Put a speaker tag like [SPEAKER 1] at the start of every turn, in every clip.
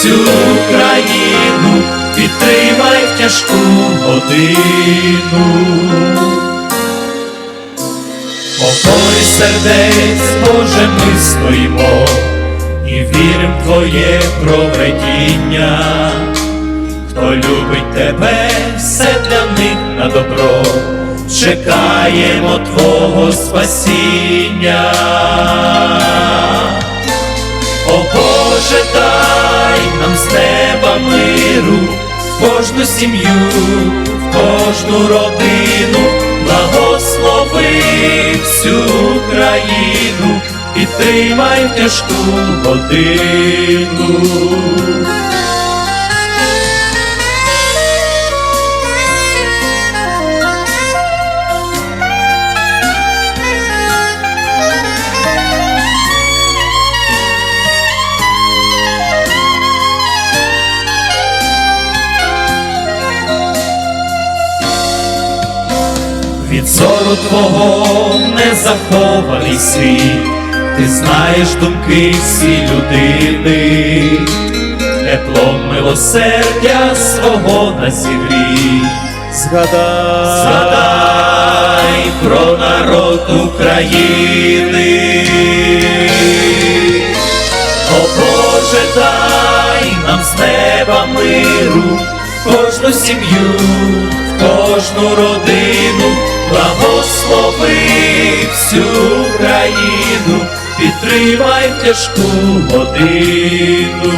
[SPEAKER 1] всю країну, підтримай в тяжку годину. Покой сердець, Боже, ми стоїмо і вірим в Твоє проведіння. Хто любить тебе, все для них на добро, чекаємо Твого спасіння. Миру, в кожну сім'ю, в кожну родину, благослови всю країну, підтримай в тяжку годину. Від зору твого не захований світ, ти знаєш думки всі людини, теплом милосердя свого на зігрій.
[SPEAKER 2] Згадай,
[SPEAKER 1] Згадай про народ України. О Боже, дай нам з неба миру, кожну сім'ю, кожну родину, благослови всю країну, підтримай тяжку годину.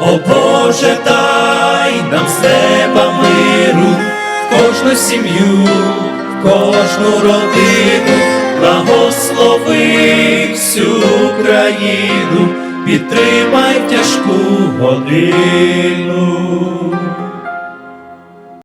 [SPEAKER 1] О Боже, дай нам з неба миру, в кожну сім'ю, в кожну родину, благослови всю країну, підтримай тяжку годину.